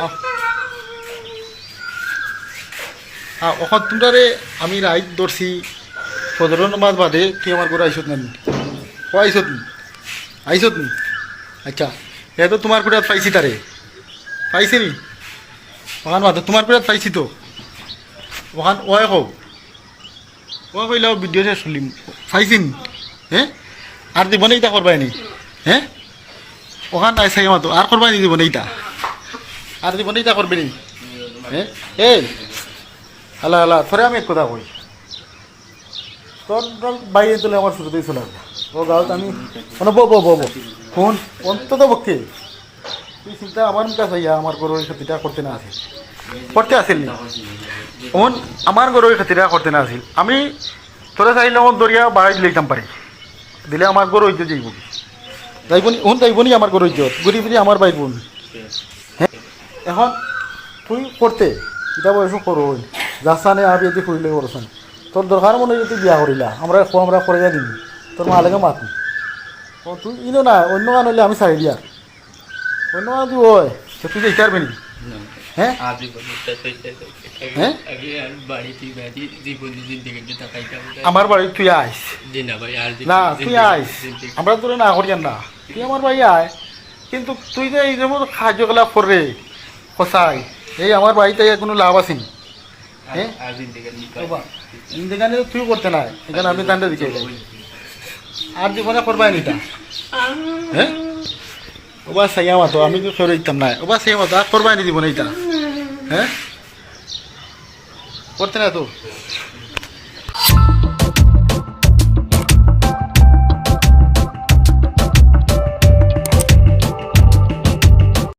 আহ, অখন তোমরারে আমি রাইত ধরছি। সদর মাছ বাদে তুই আমার করে আইসত না ও আইসত আইসত আচ্ছা এ তো তোমার কুড়াত পাইছি তারে। পাইছি নি? ওখান মাথা তোমার কুড়াত পাইছি তো। ওখান ওয়াই কও। ও কইলাও ভিডিও শেষ শুনলিম পাইছি নি? হ্যাঁ আর দিব না ইটা করবাই নি? হ্যাঁ ওখান নাই চাই মাতো আর করবাই নি দিব না ইটা? আর দিব না ইটা করবে নি? হ্যাঁ? এই আল্লাহ আল্লাহ থরে আমি এক কথা কই। তোর তোর বাইরে তুলে আমার শুরুতেই চলে আসবে ও গাঁত আমি মানে বো বো বো ফোন অন্তত পক্ষে তুই চিন্তা আমার কাছে ইয়া আমার গরুর ক্ষতিটা করতে না আসিল করতে আসিল নি? ওন আমার গরুর ক্ষতিটা করতে না আসিল আমি তোরা চাইলে আমার দরিয়া বাড়াই দিলাম পারি। দিলে আমার গরু হইতে যাইব যাইব ওন যাইব নি আমার গরু হইতে ঘুরি ফিরি আমার বাইর বোন এখন তুই করতে এটা বয়স করো যাসানে আর যদি করিলে করছেন তোর দরকার মনে হয় যদি বিয়া করিলা আমরা খো আমরা করে দিন তোর মা মালেকে মাতি। ও তুই ইনো না অন্য গান হইলে আমি চাই দিয়া অন্য গান তুই ওই তুই যেতে পারবি নি হ্যাঁ? আমার বাড়ি তুই আইস না তুই আইস আমরা তোর না করিয়ান না। তুই আমার বাড়ি আয় কিন্তু তুই যে এই যেমন কার্যকলাপ করে কষাই এই আমার বাড়িতে কোনো লাভ আসেনি। হ্যাঁ? ইন্দিগানে তুই করতে নাই। এখানে আমি দান্ডে দিকে আর জীবনে করবাই নিটা হ্যাঁ? ওবা সাইয়া মাতো আমি তো ফেরত দিতাম না ওবা সাইয়া মাতো আর করবাই নি জীবনে এটা হ্যাঁ? করতে না তো?